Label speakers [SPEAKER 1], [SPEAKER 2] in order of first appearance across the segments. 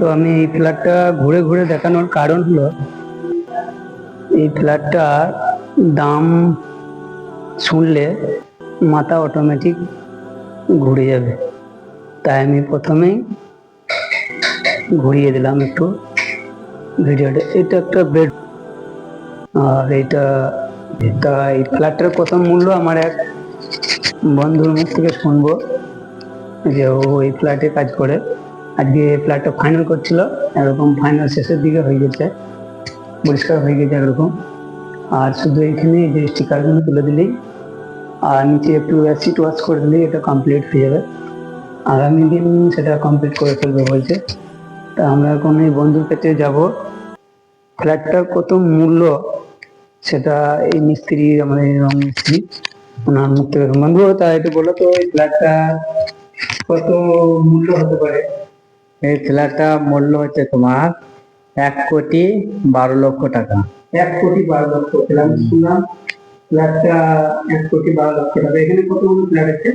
[SPEAKER 1] তো আমি এই ফ্ল্যাটটা ঘুরে ঘুরে দেখানোর কারণ হলো, এই ফ্ল্যাটটার দাম শুনলে মাথা অটোমেটিক ঘুরে যাবে। তাই আমি প্রথমেই ঘুরিয়ে দিলাম একটু ভিডিওটা। এটা একটা বেড, আর এটা তা এই ফ্ল্যাটটার কত মূল্য আমার এক বন্ধুর মুখ থেকে শুনব যে ও এই ফ্ল্যাটে কাজ করে। আজকে ফ্ল্যাটটা ফাইনাল করছিল এরকম ফাইনাল শেষের দিকে হয়ে গেছে, পরিষ্কার হয়ে গেছে একরকম। আর শুধু এইখানে যে স্টিকারগুলো তুলে দিলেই আর নিচে একটু অ্যাসিড ওয়াশ করে দিলেই এটা কমপ্লিট হয়ে যাবে। আগামী দিন সেটা কমপ্লিট করে ফেলবে বলছে। তা আমরা এখন এই বন্ধুর কাছে যাব। ফ্ল্যাটটার কত মূল্য, সেটা এই মিস্ত্রি, আমাদের রং মিস্ত্রি, ওনার থেকে বন্ধু তা একটু বলো তো, এই ফ্ল্যাটটা কত মূল্য হতে পারে?
[SPEAKER 2] এই ফ্ল্যাটটা মূল্য হচ্ছে তোমার এক কোটি বারো লক্ষ টাকা।
[SPEAKER 1] এক কোটি বারো লক্ষ পেলাম শুনলাম। ফ্ল্যাটটা এক কোটি বারো লক্ষ টাকা। এখানে কতগুলো ফ্ল্যাট আছে?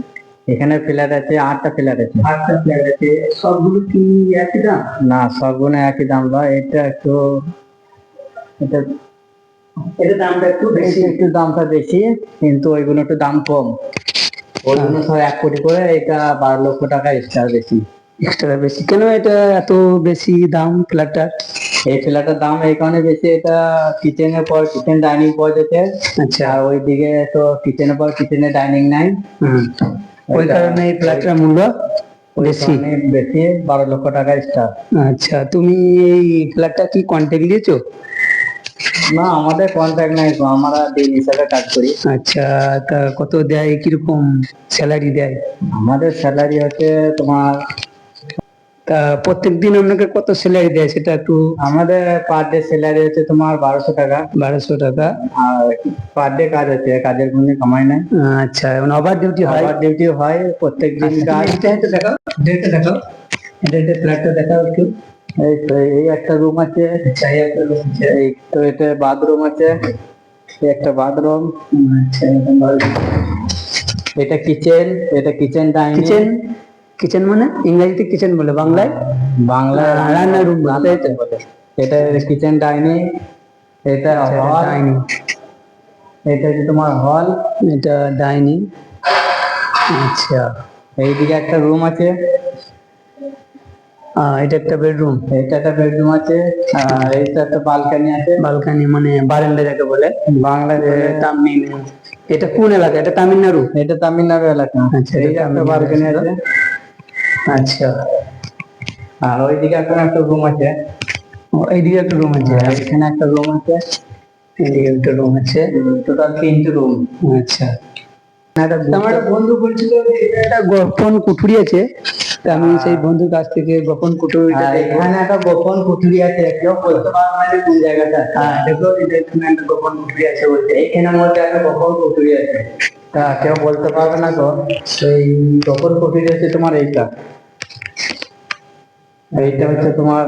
[SPEAKER 2] এখানে ফ্ল্যাট আছে আটটা ফ্ল্যাট আছে।
[SPEAKER 1] আটটা ফ্ল্যাট আছে। সবগুলো কি একই দাম?
[SPEAKER 2] না সবগুলো একই দাম নয়। এটা একটু এটা
[SPEAKER 1] এটা দামটা একটু বেশি।
[SPEAKER 2] একটু দামটা বেশি কিন্তু ওইগুলো একটু দাম কম। ওইগুলো সব এক কোটি করে এটা বারো লক্ষ টাকা এক্সট্রা বেশি।
[SPEAKER 1] এক্সট্রা বেশি। কেন এটা এত বেশি দাম ফ্ল্যাটটার
[SPEAKER 2] এই ফ্ল্যাটের দাম এই কারণে বেশি এটা কিচেনের পর কিচেন ডাইনিং পাওয়া যেতে।
[SPEAKER 1] আচ্ছা।
[SPEAKER 2] আর ওইদিকে তো কিচেনের পর কিচেনে ডাইনিং নাই।
[SPEAKER 1] ওই কারণে এই ফ্ল্যাটটার মূল্য বেশি।
[SPEAKER 2] বেশি বারো লক্ষ টাকা এক্সট্রা
[SPEAKER 1] আচ্ছা তুমি এই ফ্ল্যাটটা কি কন্ট্যাক্ট দিয়েছ?
[SPEAKER 2] না আমাদের কন্ট্যাক্ট নাই তো আমরা দিন হিসাবে কাজ করি।
[SPEAKER 1] আচ্ছা তা কত দেয়? কীরকম স্যালারি দেয়?
[SPEAKER 2] আমাদের স্যালারি হচ্ছে তোমার
[SPEAKER 1] তা প্রত্যেক দিন আপনাকে কত স্যালারি দেয় সেটা একটু
[SPEAKER 2] আমাদের পার ডে স্যালারি হচ্ছে তোমার বারোশো টাকা।
[SPEAKER 1] বারোশো টাকা।
[SPEAKER 2] আর পার ডে কাজ হচ্ছে কাজের কোনো কামাই নাই।
[SPEAKER 1] আচ্ছা ওভার ডিউটি হয়?
[SPEAKER 2] আবার ডিউটি হয় প্রত্যেক দিন
[SPEAKER 1] আচ্ছা,
[SPEAKER 2] কাজ
[SPEAKER 1] এটা দেখাও এটা এটা ফ্ল্যাটটা দেখাও। একটু।
[SPEAKER 2] এই তো এই একটা রুম আছে।
[SPEAKER 1] আচ্ছা এই একটা room আছে।
[SPEAKER 2] এই তো এটা বাথরুম আছে। একটা বাথরুম
[SPEAKER 1] আচ্ছা
[SPEAKER 2] এটা কিচেন এটা কিচেন ডাইনিং
[SPEAKER 1] কিচেন কিচেন মানে? ইংরেজিতে কিচেন বলে বাংলায়?
[SPEAKER 2] বাংলা
[SPEAKER 1] রান্নার বলে,
[SPEAKER 2] রান্নার room বলে। এটা কিচেন ডাইনিং এটা হল
[SPEAKER 1] ডাইনিং
[SPEAKER 2] এটা হচ্ছে তোমার হল
[SPEAKER 1] এটা ডাইনিং আচ্ছা।
[SPEAKER 2] এইদিকে একটা রুম আছে।
[SPEAKER 1] এটা একটা বেডরুম
[SPEAKER 2] এটা একটা বেডরুম আছে এইটা একটা বালকানি আছে।
[SPEAKER 1] বালকানি মানে বারান্দা যাকে বলে
[SPEAKER 2] বাংলা
[SPEAKER 1] তামিল। এটা কোন এলাকা? এটা তামিলনাড়ু?
[SPEAKER 2] এটা তামিলনাড়ু এলাকা।
[SPEAKER 1] আচ্ছা,
[SPEAKER 2] এই একটা বালকানি আছে।
[SPEAKER 1] আচ্ছা।
[SPEAKER 2] আর ওইদিকে একটা একটা রুম আছে।
[SPEAKER 1] এইদিকে একটা রুম আছে।
[SPEAKER 2] আর এখানে একটা রুম আছে।
[SPEAKER 1] এইদিকে একটা রুম আছে।
[SPEAKER 2] টোটাল তিনটে রুম
[SPEAKER 1] আচ্ছা। আমার বন্ধু বলছিল একটা গোপন কুঠুরি আছে। আমি সেই বন্ধুর কাছ থেকে গোপন দেখব।
[SPEAKER 2] এখানে একটা গোপন কুঠুরি আছে। কেউ বলতে পারবে না কোন জায়গাটা।
[SPEAKER 1] হ্যাঁ। দেখো একটা গোপন কুঠুরি আছে বলছে
[SPEAKER 2] এইখানের মধ্যে একটা গোপন কুঠুরি আছে। তা কেউ বলতে পারবে না তো সেই গোপন কুঠুরি আছে তোমার এইটা। এইটা হচ্ছে তোমার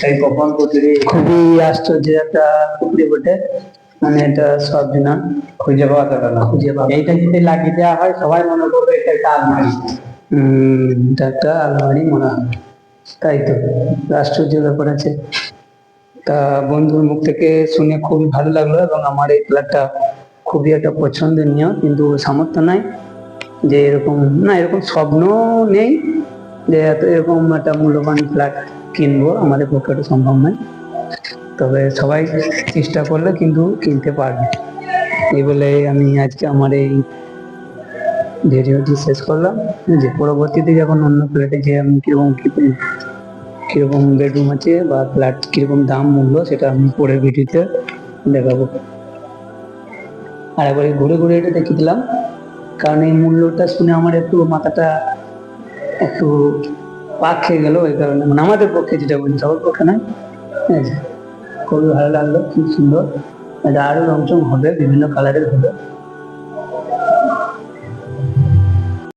[SPEAKER 2] সেই গোপন কুঠুরি
[SPEAKER 1] খুবই আশ্চর্য একটা কুঠুরি বটে। মানে এটা সব না
[SPEAKER 2] খুঁজে পাওয়া যাবে না।
[SPEAKER 1] খুঁজে পাবো
[SPEAKER 2] এইটা যদি লাগিয়ে দেওয়া হয় সবাই মনে করবে এটা একটা আলমারি।
[SPEAKER 1] এটা একটা আলমারি মনে হয়। তাই তো আশ্চর্য ব্যাপার আছে। তা বন্ধুর মুখ থেকে শুনে খুবই ভালো লাগল এবং আমার এই ফ্ল্যাটটা খুবই একটা পছন্দনীয়। কিন্তু সামর্থ্য নাই যে এরকম না এরকম স্বপ্ন নেই। যে এত এরকম একটা মূল্যবান ফ্ল্যাট কিনবো, আমাদের পক্ষে সম্ভব নয়। তবে সবাই চেষ্টা করলে কিন্তু কিনতে পারবে। এই বলে আমি আজকে আমার এই ভিডিওটি শেষ করলাম। যে পরবর্তীতে যখন অন্য ফ্ল্যাটে যে আমি কীরকম কীরকম বেডরুম আছে বা ফ্ল্যাট কীরকম দাম মূল্য, সেটা আমি পরের ভিডিওতে দেখাবো। আর একবার ঘুরে ঘুরে এটা দেখিয়ে দিলাম। কারণ এই মূল্যটা শুনে আমার একটু মাথাটা একটু পাক খেয়ে গেল ওই কারণে মানে আমাদের পক্ষে যেটা বলছি, সবার পক্ষে না ঠিক আছে খুবই ভালো লাগল, খুব সুন্দর। এটা আরও রংচং হবে, বিভিন্ন কালারের হবে।